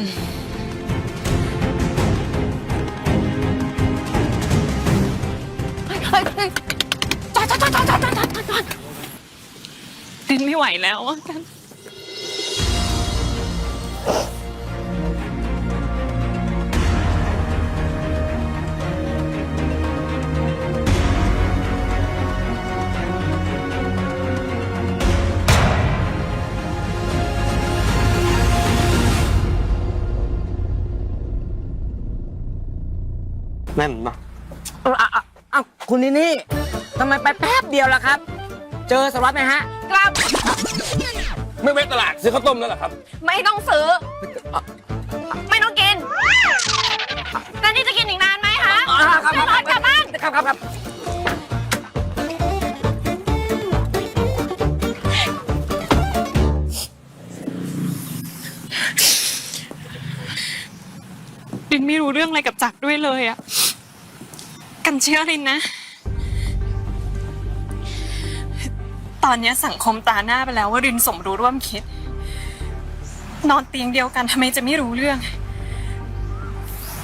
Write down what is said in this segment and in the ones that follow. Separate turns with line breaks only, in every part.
เฮ้จอดจอดจอดจอดจอดจอดจอดดิ
นไม่ไหวแล้วอะกัน
นั่นมา
เอออะอะอะคุณนี่นี่ทำไมไปแป๊บเดียวล่ะครับ เจอสารวัตรไหมฮะ
กลับ
ไม่ไปตลาดซื้อข้าวต้มแล้วเหรอครับ
ไม่ต้องซื้อ ไม่ต้องกินแล้วนี่จะกินอีกนานไหมคะ
อ่าครับครับ
รถกลับบ้าน
ครับครับครับ
รินไม่รู้เรื่องอะไรกับจักรด้วยเลยอะ กันเชื่อรินนะ ตอนเนี้ยสังคมตาหน้าไปแล้วว่ารินสมรู้ร่วมคิด นอนเตียงเดียวกันทำไมจะไม่รู้เรื่อง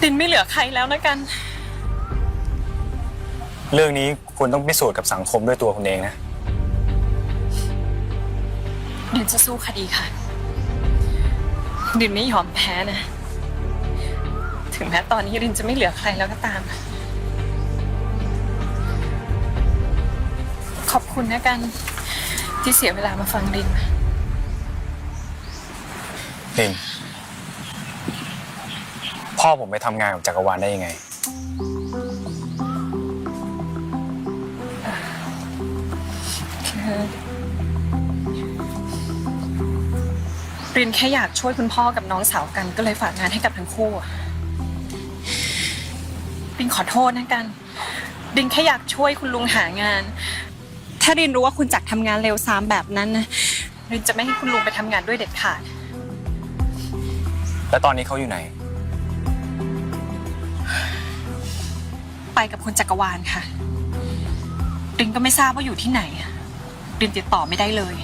รินไม่เหลือใครแล้วนะกัน
เรื่องนี้คุณต้องพิสูจน์กับสังคมด้วยตัวคุณเองนะ
รินจะสู้คดีค่ะ รินไม่ยอมแพ้นะ ถึงแม้ตอนนี้รินจะไม่เหลือใครแล้วก็ตาม ขอบคุณนะกัน ที่เสียเวลามาฟังริน
ลิน พ่อผมไปทำงานกับจักรวาลได้ยังไง
คือรินแค่อยากช่วยคุณพ่อกับน้องสาวกันก็เลยฝากงานให้กับทั้งคู่อะรินขอโทษนะกันรินแค่อยากช่วยคุณลุงหางาน ถ้ารินรู้ว่าคุณจักรทำงานเร็วซ้ำแบบนั้นนะรินจะไม่ให้คุณลุงไปทำงานด้วยเด็ดขาด
แล้วตอนนี้เขาอยู่ไหน
ไปกับคุณจักรวาลค่ะรินก็ไม่ทราบว่าอยู่ที่ไหนอะรินติดต่อไม่ได้เลย